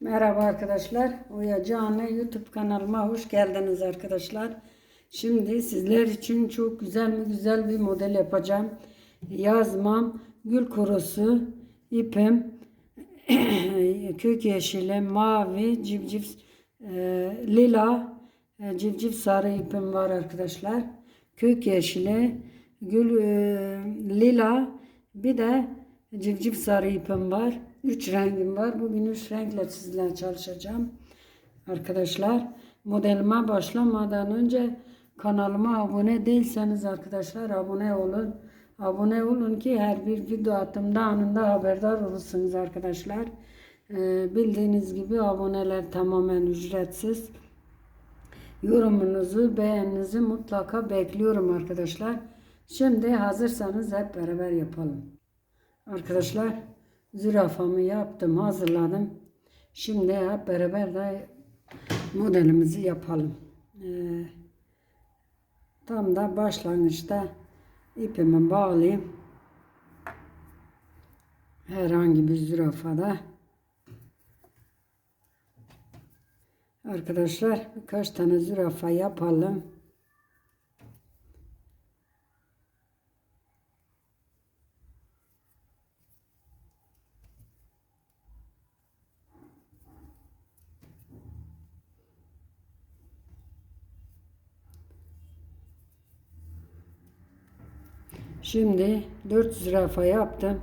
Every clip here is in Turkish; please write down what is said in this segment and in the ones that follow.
Merhaba arkadaşlar. Oya Canı YouTube kanalıma hoş geldiniz arkadaşlar. Şimdi sizler için çok güzel mi güzel bir model yapacağım. Yazmam, gül kurusu, ipim, kök yeşili, mavi, civciv, e, lila, e, civciv sarı ipim var arkadaşlar. Kök yeşili, gül e, lila, bir de civciv sarı ipim var. Üç rengim var. Bugün üç renkle sizlerle çalışacağım. Arkadaşlar modelime başlamadan önce kanalıma abone değilseniz arkadaşlar abone olun. Abone olun ki her bir video attığımda anında haberdar olursunuz arkadaşlar. Ee, bildiğiniz gibi aboneler tamamen ücretsiz. Yorumunuzu, beğeninizi mutlaka bekliyorum arkadaşlar. Şimdi hazırsanız hep beraber yapalım. Arkadaşlar zürafamı yaptım, hazırladım. Şimdi hep beraber de modelimizi yapalım. Ee, tam da başlangıçta ipimi bağlayayım. Herhangi bir zürafada. Arkadaşlar birkaç tane zürafa yapalım. Şimdi 4 zürafa yaptım.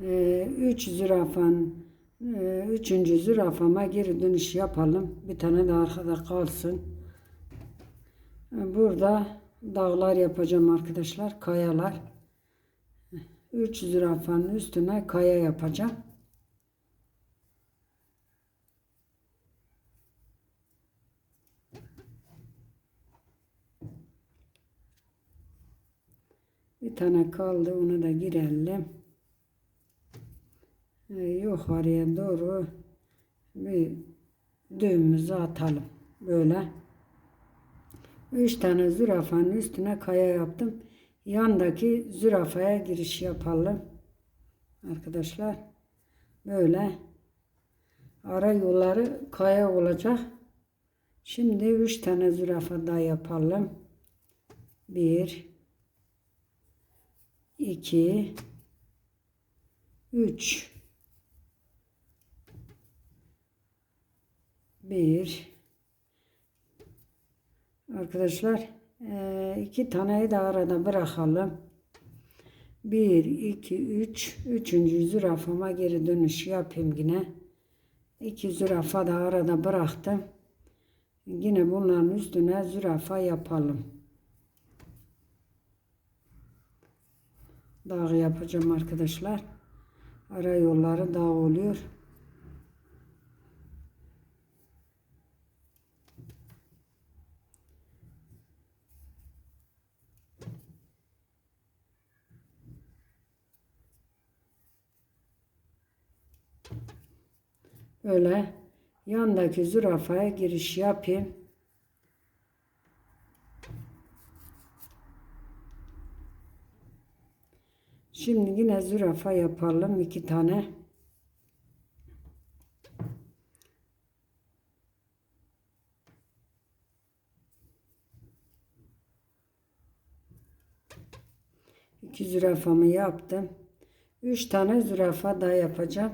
3 zürafan 3. zürafama geri dönüş yapalım. Bir tane de arkada kalsın. Ee, Burada dağlar yapacağım arkadaşlar. Kayalar. 3 zürafanın üstüne kaya yapacağım. Bir tane kaldı onu da girelim. Ee, yukarıya doğru bir düğümümüzü atalım. Böyle. Üç tane zürafanın üstüne kaya yaptım. Yandaki zürafaya giriş yapalım. Arkadaşlar. Böyle. Ara yolları kaya olacak. Şimdi üç tane zürafa daha yapalım. Bir, 2 3 1 Arkadaşlar eee, iki taneyi de arada bırakalım. 1 2 3 üçüncü zürafama geri dönüş yapayım yine. İki zürafa da arada bıraktım. Yine bunların üstüne zürafa yapalım. Dağ yapacağım arkadaşlar. Ara yolları dağ oluyor. Böyle yandaki zürafaya giriş yapayım. Şimdi yine zürafa yapalım iki tane. İki zürafamı yaptım. Üç tane zürafa daha yapacağım.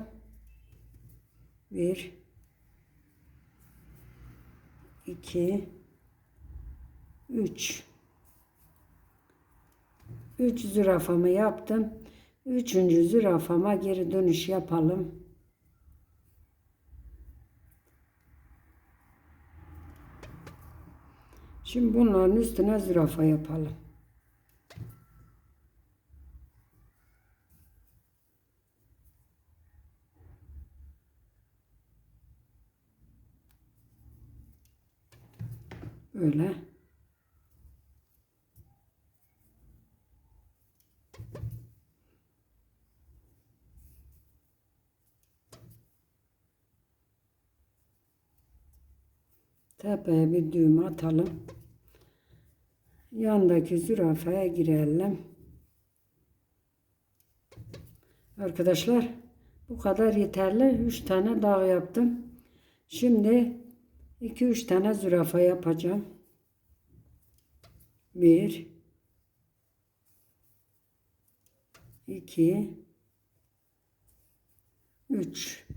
Bir, iki, üç. Üç zürafamı yaptım. Üçüncü zürafama geri dönüş yapalım. Şimdi bunların üstüne zürafa yapalım. Böyle. Tepeye bir düğüm atalım. Yandaki zürafaya girelim. Arkadaşlar bu kadar yeterli. 3 tane dağ yaptım. Şimdi 2-3 tane zürafa yapacağım. 1 2 3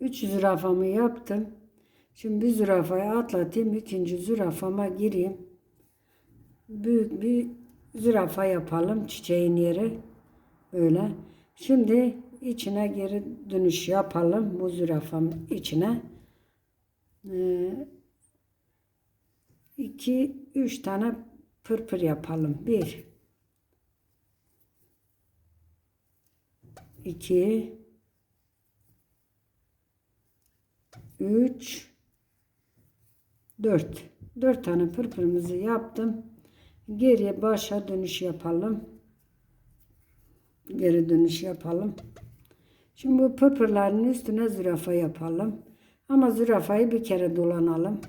3 zürafamı yaptım. Şimdi bir zürafayı atlatayım. ikinci zürafama gireyim. Büyük bir zürafa yapalım çiçeğin yeri. Böyle. Şimdi içine geri dönüş yapalım. Bu zürafam içine. Ee, iki, üç tane pırpır yapalım. Bir. iki, üç, dört. Dört tane pırpırımızı yaptım. Geriye başa dönüş yapalım. Geri dönüş yapalım. Şimdi bu pırpırların üstüne zürafa yapalım. Ama zürafayı bir kere dolanalım.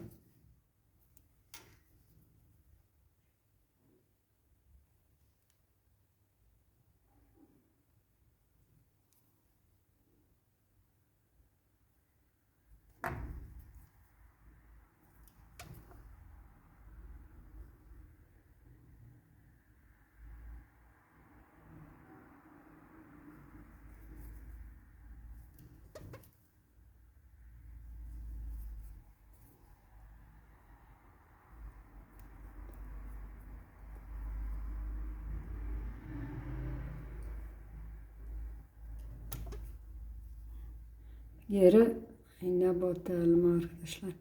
Geri yine batalım arkadaşlar.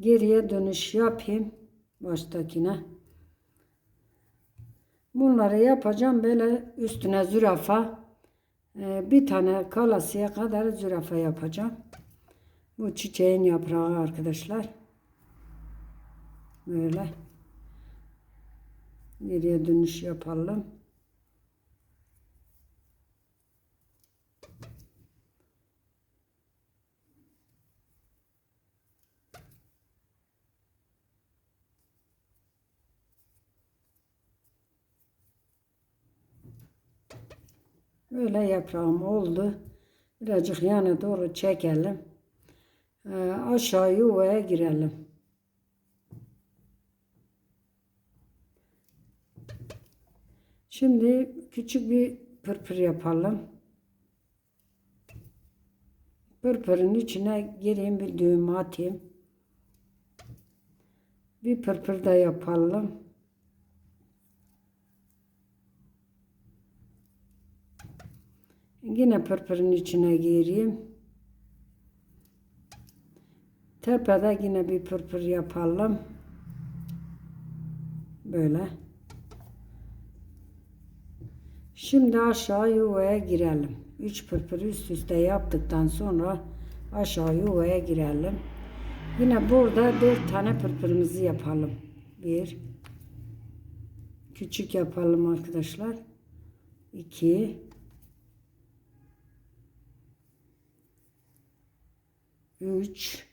Geriye dönüş yapayım. Baştakine. Bunları yapacağım böyle üstüne zürafa. Ee, bir tane kalasıya kadar zürafa yapacağım. Bu çiçeğin yaprağı arkadaşlar. Böyle. Geriye dönüş yapalım. Böyle yaprağım oldu. Birazcık yana doğru çekelim. Ee, aşağı yuvaya girelim. Şimdi küçük bir pırpır yapalım. Pırpırın içine gireyim bir düğüm atayım. Bir pırpır da yapalım. Yine pırpırın içine gireyim. Tepede yine bir pırpır yapalım. Böyle. Şimdi aşağı yuvaya girelim. 3 pırpır üst üste yaptıktan sonra aşağı yuvaya girelim. Yine burada 4 tane pırpırımızı yapalım. Bir. Küçük yapalım arkadaşlar. 2 3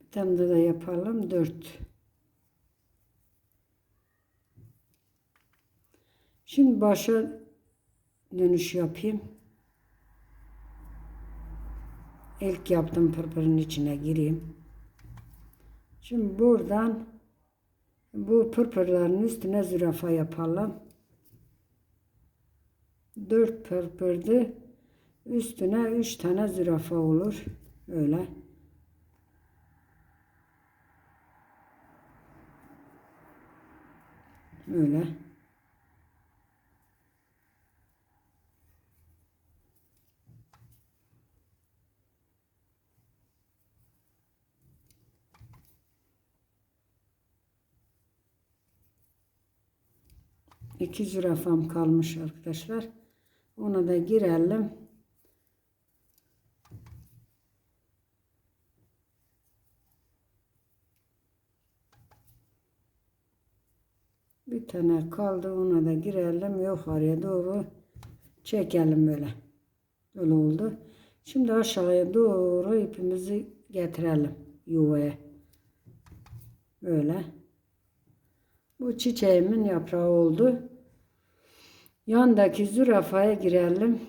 bir tane de yapalım. 4 şimdi başa dönüş yapayım. İlk yaptım pırpırın içine gireyim. Şimdi buradan bu pırpırların üstüne zürafa yapalım. 4 pırpırdı Üstüne üç tane zürafa olur. Öyle. Öyle. İki zürafam kalmış arkadaşlar. Ona da girelim. Bir tane kaldı. Ona da girelim. Yukarıya doğru çekelim böyle. Öyle oldu. Şimdi aşağıya doğru ipimizi getirelim yuvaya. Böyle. Bu çiçeğimin yaprağı oldu. Yandaki zürafaya girelim.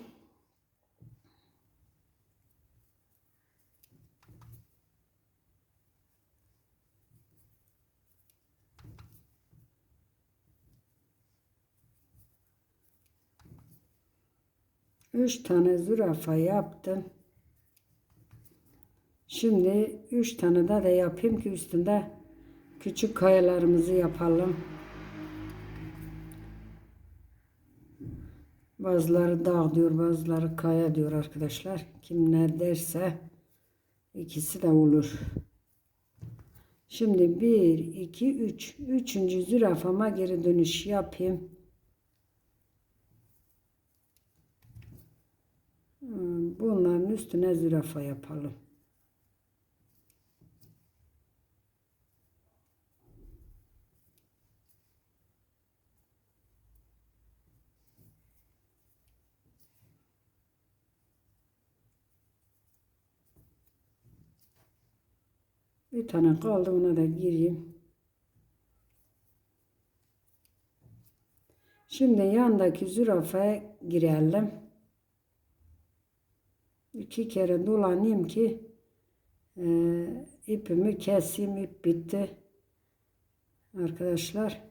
Üç tane zürafa yaptım. Şimdi üç tane daha da yapayım ki üstünde küçük kayalarımızı yapalım. Bazıları dağ diyor, bazıları kaya diyor arkadaşlar. Kim ne derse ikisi de olur. Şimdi 1, 2, 3. Üçüncü zürafama geri dönüş yapayım. Bunların üstüne zürafa yapalım. Bir tane kaldı ona da gireyim. Şimdi yandaki zürafaya girelim. İki kere dolanayım ki e, ipimi keseyim. ip bitti. Arkadaşlar.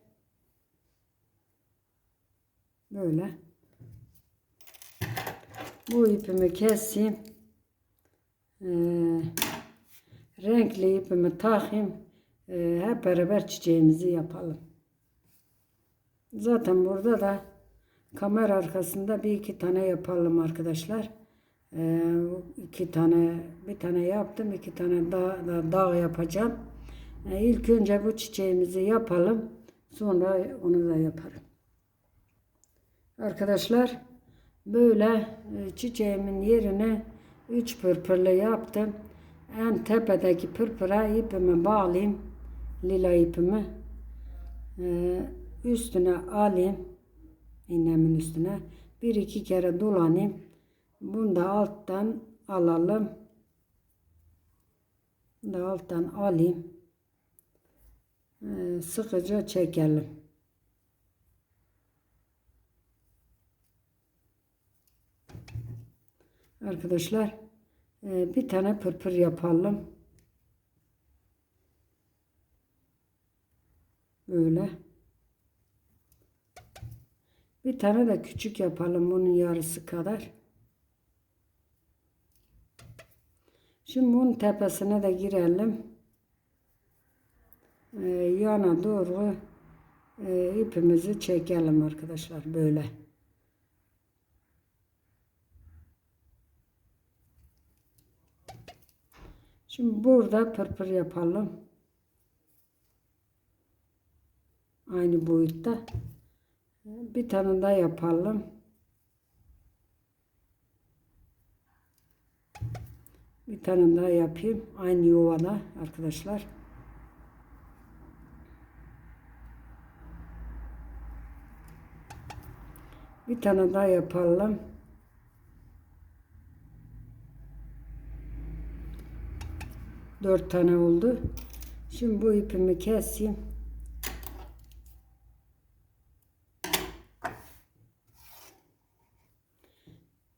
Böyle. Bu ipimi keseyim. Eee renkli ipimi takayım. Ee, hep beraber çiçeğimizi yapalım. Zaten burada da kamera arkasında bir iki tane yapalım arkadaşlar. Ee, iki tane bir tane yaptım. iki tane daha da dağ yapacağım. Ee, ilk önce bu çiçeğimizi yapalım. Sonra onu da yaparım. Arkadaşlar böyle e, çiçeğimin yerine üç pırpırlı yaptım. En tepedeki pırpıra ipimi bağlayayım. Lila ipimi. Ee, üstüne alayım. iğnemin üstüne. Bir iki kere dolanayım. Bunu da alttan alalım. Bunu da alttan alayım. Ee, sıkıca çekelim. Arkadaşlar ee, bir tane pırpır yapalım. Böyle. Bir tane de küçük yapalım bunun yarısı kadar. Şimdi bunun tepesine de girelim. Ee, yana doğru e, ipimizi çekelim arkadaşlar böyle. Şimdi burada pırpır yapalım. Aynı boyutta. Bir tane daha yapalım. Bir tane daha yapayım. Aynı yuvada arkadaşlar. Bir tane daha yapalım. Dört tane oldu. Şimdi bu ipimi keseyim.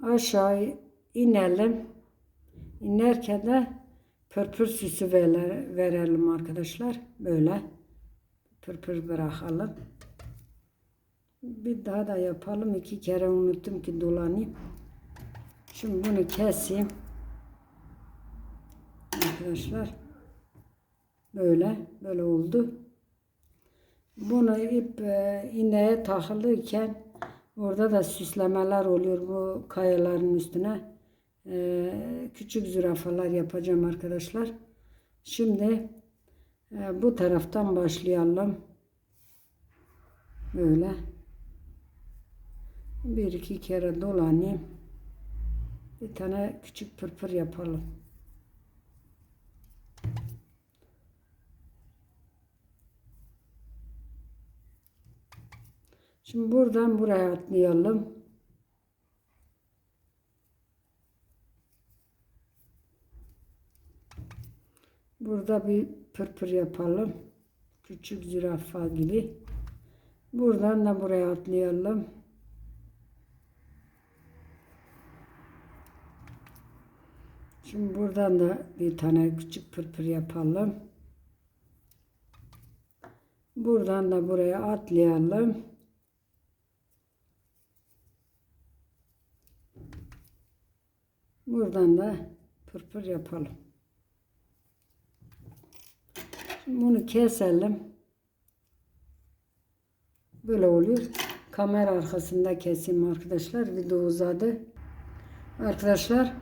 Aşağı inelim. İnerken de pırpır süsü verelim arkadaşlar. Böyle pırpır bırakalım. Bir daha da yapalım. İki kere unuttum ki dolanayım. Şimdi bunu keseyim arkadaşlar. Böyle böyle oldu. Bunu ip e, iğneye takılırken orada da süslemeler oluyor bu kayaların üstüne. E, küçük zürafalar yapacağım arkadaşlar. Şimdi e, bu taraftan başlayalım. Böyle bir iki kere dolanayım. Bir tane küçük pırpır yapalım. Şimdi buradan buraya atlayalım. Burada bir pırpır yapalım. Küçük zürafa gibi. Buradan da buraya atlayalım. Şimdi buradan da bir tane küçük pırpır yapalım. Buradan da buraya atlayalım. Buradan da pırpır yapalım. Şimdi bunu keselim. Böyle oluyor. Kamera arkasında keseyim arkadaşlar. Video uzadı. Arkadaşlar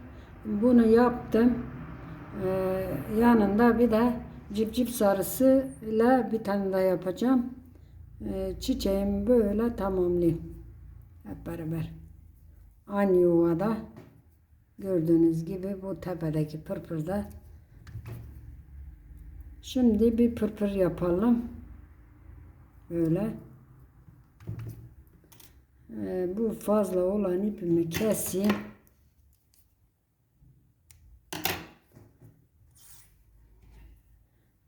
bunu yaptım. Ee, yanında bir de cip cip sarısı ile bir tane daha yapacağım. Ee, çiçeğimi böyle tamamlayayım. Hep beraber. Aynı yuvada gördüğünüz gibi bu tepedeki pırpırda. Şimdi bir pırpır yapalım. Böyle. Ee, bu fazla olan ipimi keseyim.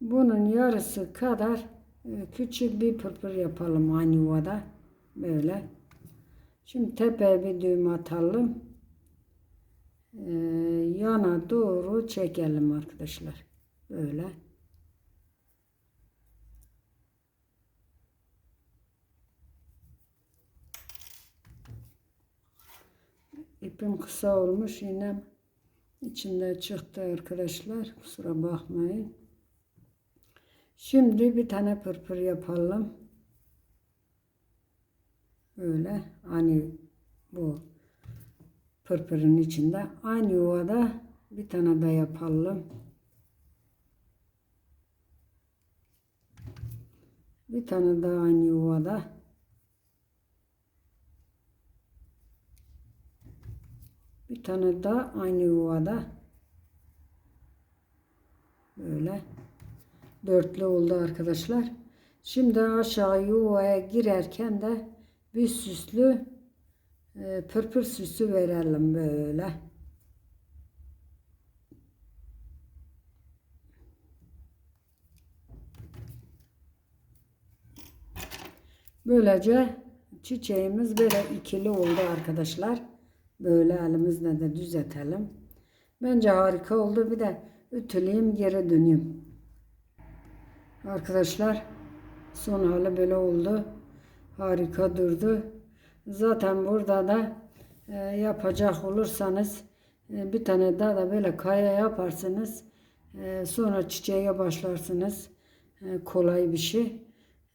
Bunun yarısı kadar e, küçük bir pırpır yapalım aynı. Böyle. Şimdi tepeye bir düğüm atalım. Ee, yana doğru çekelim arkadaşlar. Böyle. İpim kısa olmuş yine içinde çıktı arkadaşlar. Kusura bakmayın. Şimdi bir tane pırpır yapalım. Böyle hani bu pırpırın içinde aynı yuvada bir tane daha yapalım. Bir tane daha aynı yuvada. Bir tane daha aynı yuvada. Böyle dörtlü oldu arkadaşlar. Şimdi aşağı yuvaya girerken de bir süslü e, pırpır süsü verelim böyle. Böylece çiçeğimiz böyle ikili oldu arkadaşlar. Böyle elimizle de düzeltelim. Bence harika oldu. Bir de ütüleyeyim geri döneyim. Arkadaşlar son hali böyle oldu. Harika durdu. Zaten burada da e, yapacak olursanız e, bir tane daha da böyle kaya yaparsınız. E, sonra çiçeğe başlarsınız. E, kolay bir şey.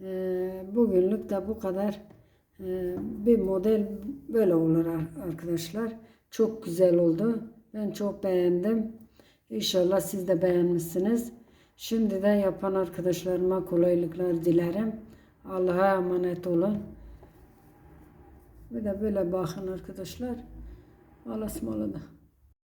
E, bugünlük de bu kadar. E, bir model böyle olur ar- arkadaşlar. Çok güzel oldu. Ben çok beğendim. İnşallah siz de beğenmişsiniz. Şimdiden yapan arkadaşlarıma kolaylıklar dilerim. Allah'a emanet olun. Bir de böyle bakın arkadaşlar. Allah'a ısmarladık.